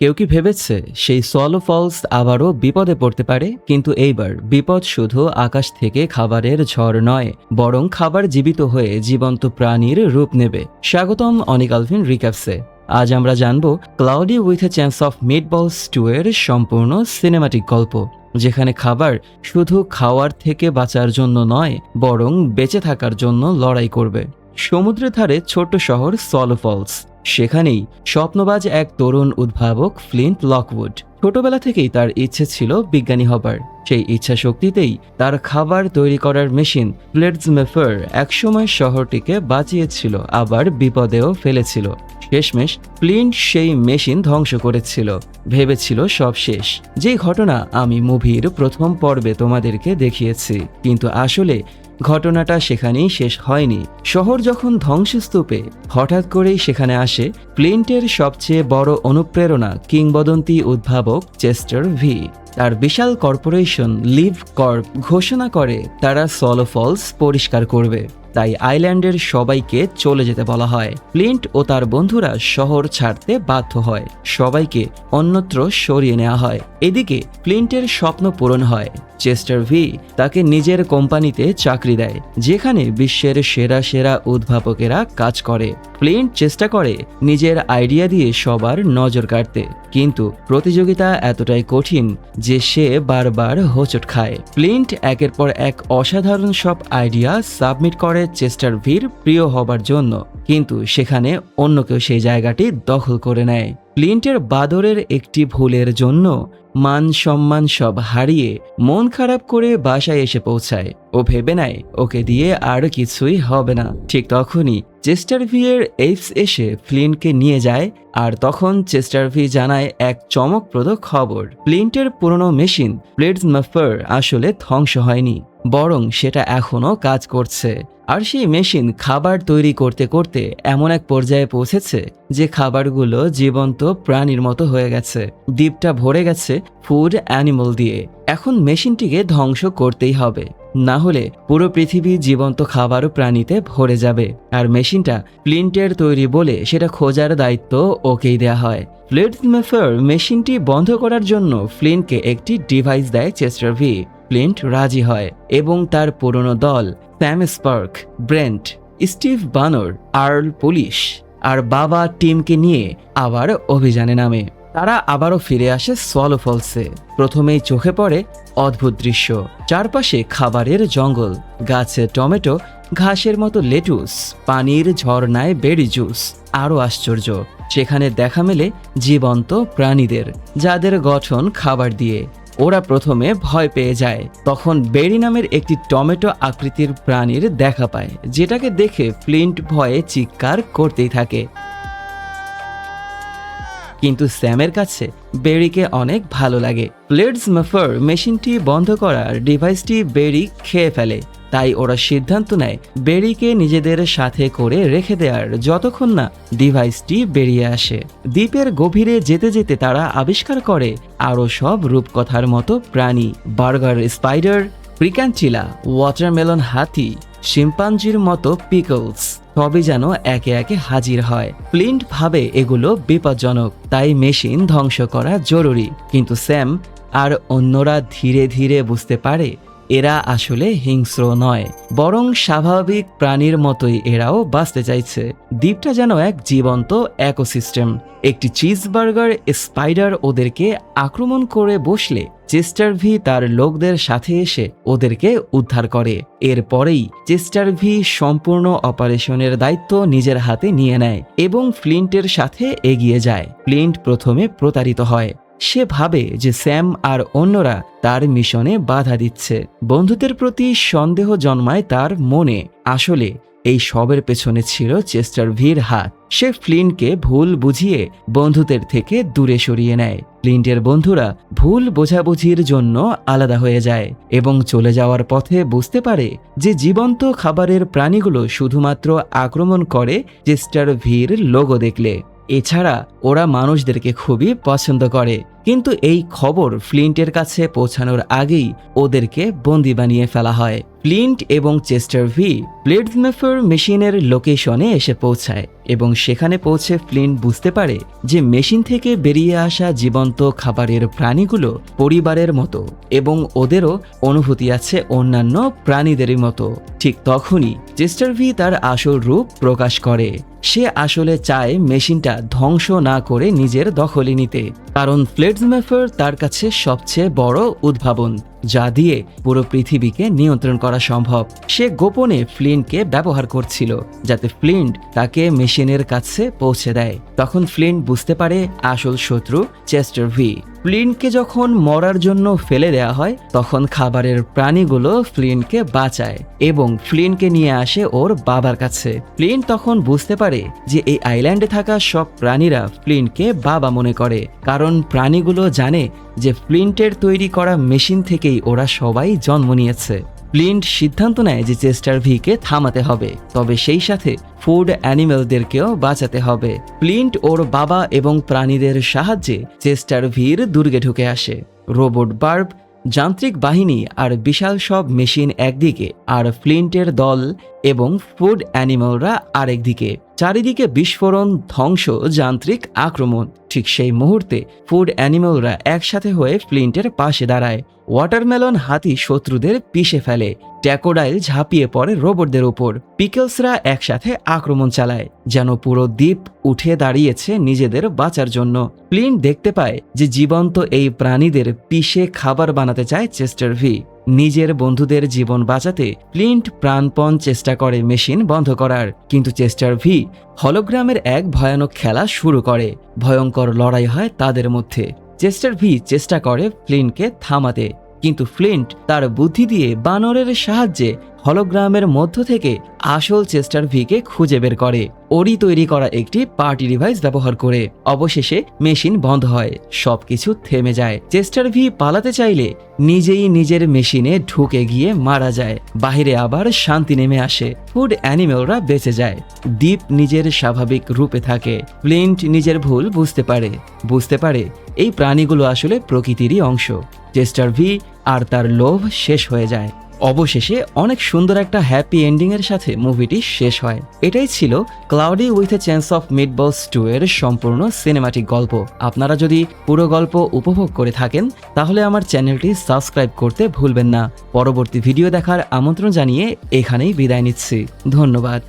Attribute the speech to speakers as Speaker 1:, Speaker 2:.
Speaker 1: কেউ কি ভেবেছে সেই সোয়ালো ফলস আবারও বিপদে পড়তে পারে? কিন্তু এইবার বিপদ শুধু আকাশ থেকে খাবারের ঝড় নয়, বরং খাবার জীবিত হয়ে জীবন্ত প্রাণীর রূপ নেবে। স্বাগতম অনিক আলভিন রিক্যাপসে। আজ আমরা জানব cloudy with a chance of meatballs two এর সম্পূর্ণ সিনেমাটিক গল্প, যেখানে খাবার শুধু খাওয়ার থেকে বাঁচার জন্য নয়, বরং বেঁচে থাকার জন্য লড়াই করবে। সমুদ্রের ধারে ছোট্ট শহর সলো ফলস। সেখানেই স্বপ্নবাজ এক তরুণ উদ্ভাবক ফ্লিন্ট লকউড। ছোটবেলা থেকেই তার ইচ্ছে ছিল বিজ্ঞানী হবার। সেই ইচ্ছা শক্তিতেই তার খাবার তৈরি করার মেশিন প্লেটস মেফার একসময় শহরটিকে বাঁচিয়েছিল, আবার বিপদেও ফেলেছিল। শেষমেশ প্লিন্ট সেই মেশিন ধ্বংস করেছিল। ভেবেছিল সব শেষ। যেই ঘটনা আমি মুভির প্রথম পর্বে তোমাদেরকে দেখিয়েছি, কিন্তু আসলে ঘটনাটা সেখানেই শেষ হয়নি। শহর যখন ধ্বংসস্তূপে হঠাৎ করেই সেখানে আসে প্লিন্টের সবচেয়ে বড় অনুপ্রেরণা কিংবদন্তি উদ্ভাবক চেস্টার ভি তার বিশাল কর্পোরেশন লিভ কর্প ঘোষণা করে তারা সলো ফলস পরিষ্কার করবে। তাই আইল্যান্ডের সবাইকে চলে যেতে বলা হয়। প্লিন্ট ও তার বন্ধুরা শহর ছাড়তে বাধ্য হয়। সবাইকে অন্যত্র সরিয়ে নেওয়া হয়। এদিকে প্লিন্টের স্বপ্ন পূরণ হয়। চেস্টার ভি তাকে নিজের কোম্পানিতে চাকরি দেয়, যেখানে বিশ্বের সেরা সেরা উদ্ভাবকেরা কাজ করে। প্লিন্ট চেষ্টা করে নিজের আইডিয়া দিয়ে সবার নজর কাটতে, কিন্তু প্রতিযোগিতা এতটাই কঠিন যে সে বারবার হোঁচট খায়। প্লিন্ট একের পর এক অসাধারণ সব আইডিয়া সাবমিট করে চেস্টার ভির প্রিয় হবার জন্য। কিন্তু সেখানে অন্য কেউ সেই জায়গাটি দখল করে নেয়। প্লিন্টের বাদরের একটি ভুলের জন্য মান সম্মান সব হারিয়ে মন খারাপ করে বাসায় এসে পৌঁছায়। ও ভেবে নেয়, ওকে দিয়ে আর কিছুই হবে না। ঠিক তখনই চেস্টার ভিয়ের এইপস এসে ফ্লিনকে নিয়ে যায় আর তখন চেস্টার ভি জানায় এক চমকপ্রদ খবর। প্লিন্টের পুরনো মেশিন প্লেটস মাফার আসলে ধ্বংস হয়নি। বরং সেটা এখনও কাজ করছে। আর সেই মেশিন খাবার তৈরি করতে করতে এমন এক পর্যায়ে পৌঁছেছে যে খাবারগুলো জীবন্ত প্রাণীর মতো হয়ে গেছে। দ্বীপটা ভরে গেছে ফুড অ্যানিমাল দিয়ে। এখন মেশিনটিকে ধ্বংস করতেই হবে। না হলে পুরো পৃথিবী জীবন্ত খাবার প্রাণীতে ভরে যাবে। আর মেশিনটা প্লিন্টের তৈরি বলে সেটা খোঁজার দায়িত্ব ওকেই দেয়া হয়। ফ্লিট মেফার মেশিনটি বন্ধ করার জন্য ফ্লিনকে একটি ডিভাইস দেয় চেস্টার ভি। প্লিন্ট রাজি হয় এবং তার পুরনো দল, স্যাম স্পার্ক, ব্রেন্ট, স্টিভ বানর, আর্ল পুলিশ আর বাবা টিমকে নিয়ে আবার অভিযানে নামে। তারা আবারও ফিরে আসে সোয়ালো ফলসে প্রথমেই চোখে পড়ে অদ্ভুত দৃশ্য। চারপাশে খাবারের জঙ্গল, গাছে টমেটো, ঘাসের মতো লেটুস, পানির ঝর্ণায় বেরি জুস। আরও আশ্চর্য, সেখানে দেখা মেলে জীবন্ত প্রাণীদের, যাদের গঠন খাবার দিয়ে। ওরা প্রথমে ভয় পেয়ে যায়, তখন বেরি নামের একটি টমেটো আকৃতির প্রাণীর দেখা পায়, যেটাকে দেখে ফ্লিন্ট ভয়ে চিৎকার করতেই থাকে। কিন্তু স্যামের কাছে বেরিকে অনেক ভালো লাগে। প্লেটস মাফার মেশিনটি বন্ধ করার ডিভাইসটি বেরি খেয়ে ফেলে। তাই ওরা সিদ্ধান্ত নেয় বেরিকে নিজেদের সাথে করে রেখে দেওয়ার যতক্ষণ না ডিভাইসটি বেরিয়ে আসে। দ্বীপের গভীরে যেতে যেতে তারা আবিষ্কার করে আরও সব রূপকথার মতো প্রাণী। বার্গার স্পাইডার প্রিকাঞ্চিলা ওয়াটারমেলন হাতি, শিম্পাঞ্জির মতো পিকলস। সবই যেন একে একে হাজির হয়। প্লিন্ট ভাবে এগুলো বিপজ্জনক, তাই মেশিন ধ্বংস করা জরুরি। কিন্তু স্যাম আর অন্যরা ধীরে ধীরে বুঝতে পারে এরা আসলে হিংস্র নয়, বরং স্বাভাবিক প্রাণীর মতোই এরাও বাঁচতে চাইছে। দ্বীপটা যেন এক জীবন্ত একোসিস্টেম। একটি চিজ বার্গার স্পাইডার ওদেরকে আক্রমণ করে বসলে চেস্টার ভি তার লোকদের সাথে এসে ওদেরকে উদ্ধার করে। এরপরেই চেস্টার ভি সম্পূর্ণ অপারেশনের দায়িত্ব নিজের হাতে নিয়ে নেয় এবং ফ্লিন্টের সাথে এগিয়ে যায়। ফ্লিন্ট প্রথমে প্রতারিত হয়। সে ভাবে যে স্যাম আর অন্যরা তার মিশনে বাধা দিচ্ছে। বন্ধুদের প্রতি সন্দেহ জন্মায় তার মনে। আসলে এই সবের পেছনে ছিল চেস্টার ভির হাত। সে ফ্লিনকে ভুল বুঝিয়ে বন্ধুদের থেকে দূরে সরিয়ে নেয়। ফ্লিন্টের বন্ধুরা ভুল বোঝাবুঝির জন্য আলাদা হয়ে যায় এবং চলে যাওয়ার পথে বুঝতে পারে যে জীবন্ত খাবারের প্রাণীগুলো শুধুমাত্র আক্রমণ করে চেস্টার ভির লোগো দেখলে। এছাড়া ওরা মানুষদেরকে খুবই পছন্দ করে। কিন্তু এই খবর ফ্লিন্টের কাছে পৌঁছানোর আগেই ওদেরকে বন্দি বানিয়ে ফেলা হয়। ফ্লিন্ট এবং চেস্টার ভি প্লেটমেফার মেশিনের লোকেশনে এসে পৌঁছায় এবং সেখানে পৌঁছে ফ্লিন্ট বুঝতে পারে যে মেশিন থেকে বেরিয়ে আসা জীবন্ত খাবারের প্রাণীগুলো পরিবারের মতো এবং ওদেরও অনুভূতি আছে অন্যান্য প্রাণীদেরই মতো। ঠিক তখনই চেস্টার ভি তার আসল রূপ প্রকাশ করে। সে আসলে চায় মেশিনটা ধ্বংস না করে নিজের দখলে নিতে। কারণ ফ্লেডসমেফার তার কাছে সবচেয়ে বড় উদ্ভাবন। যা দিয়ে পুরো পৃথিবীকে নিয়ন্ত্রণ করা সম্ভব। সে গোপনে ফ্লিন্টকে ব্যবহার করছিল, যাতে ফ্লিন্ট তাকে মেশিনের কাছে পৌঁছে দেয়। তখন ফ্লিন্ট বুঝতে পারে আসল শত্রু চেস্টার ভি। ফ্লিন্টকে যখন মরার জন্য ফেলে দেয়া হয়, তখন খাবারের প্রাণীগুলো ফ্লিনকে বাঁচায় এবং ফ্লিনকে নিয়ে আসে ওর বাবার কাছে। ফ্লিন তখন বুঝতে পারে যে এই আইল্যান্ডে থাকা সব প্রাণীরা ফ্লিনকে বাবা মনে করে, কারণ প্রাণীগুলো জানে যে ফ্লিন্টের তৈরি করা মেশিন থেকেই ওরা সবাই জন্ম নিয়েছে। ফ্লিন্ট সিদ্ধান্ত নেয় যে চেস্টার ভিকে থামাতে হবে, তবে সেই সাথে ফুড অ্যানিমেলদেরকেও বাঁচাতে হবে। প্লিন্ট ওর বাবা এবং প্রাণীদের সাহায্যে চেস্টার ভির দুর্গে ঢুকে আসে। রোবট বার্ব, যান্ত্রিক বাহিনী আর বিশাল সব মেশিন একদিকে, আর ফ্লিন্টের দল এবং ফুড অ্যানিমালরা আরেকদিকে চারিদিকে বিস্ফোরণ, ধ্বংস, যান্ত্রিক আক্রমণ। ঠিক সেই মুহূর্তে ফুড অ্যানিমালরা একসাথে হয়ে ফ্লিন্টের পাশে দাঁড়ায়। ওয়াটারমেলন হাতি শত্রুদের পিষে ফেলে। ট্যাকোডাইল ঝাঁপিয়ে পড়ে রোবটদের ওপর পিকলসরা একসাথে আক্রমণ চালায়, যেন পুরো দ্বীপ উঠে দাঁড়িয়েছে নিজেদের বাঁচার জন্য। প্লিন দেখতে পায় যে জীবন্ত এই প্রাণীদের পিষে খাবার বানাতে চায় চেস্টার ভি। নিজের বন্ধুদের জীবন বাঁচাতে প্লিন্ট প্রাণপণ চেষ্টা করে মেশিন বন্ধ করার। কিন্তু চেস্টার ভি হলোগ্রামের এক ভয়ানক খেলা শুরু করে। ভয়ঙ্কর লড়াই হয় তাদের মধ্যে। চেস্টার ভি চেষ্টা করে ফ্লিনকে থামাতে। কিন্তু ফ্লিন্ট তার বুদ্ধি দিয়ে বানরের সাহায্যে হলোগ্রামের মধ্য থেকে আসল চেস্টার ভিকে খুঁজে বের করে। ওরই তৈরি করা একটি পার্টি ডিভাইস ব্যবহার করে। অবশেষে মেশিন বন্ধ হয়। সবকিছু থেমে যায়। চেস্টার ভি পালাতে চাইলে নিজেই নিজের মেশিনে ঢুকে গিয়ে মারা যায়। বাহিরে আবার শান্তি নেমে আসে। ফুড অ্যানিমেলরা বেঁচে যায়। দ্বীপ নিজের স্বাভাবিক রূপে থাকে। ফ্লিন্ট নিজের ভুল বুঝতে পারে। বুঝতে পারে এই প্রাণীগুলো আসলে প্রকৃতিরই অংশ। চেস্টার ভি আর তার লোভ শেষ হয়ে যায়। অবশেষে অনেক সুন্দর একটা হ্যাপি এন্ডিংয়ের সাথে মুভিটি শেষ হয়। এটাই ছিল cloudy with a chance of meatballs two এর সম্পূর্ণ সিনেমাটিক গল্প। আপনারা যদি পুরো গল্প উপভোগ করে থাকেন, তাহলে আমার চ্যানেলটি সাবস্ক্রাইব করতে ভুলবেন না। পরবর্তী ভিডিও দেখার আমন্ত্রণ জানিয়ে এখানেই বিদায় নিচ্ছি। ধন্যবাদ।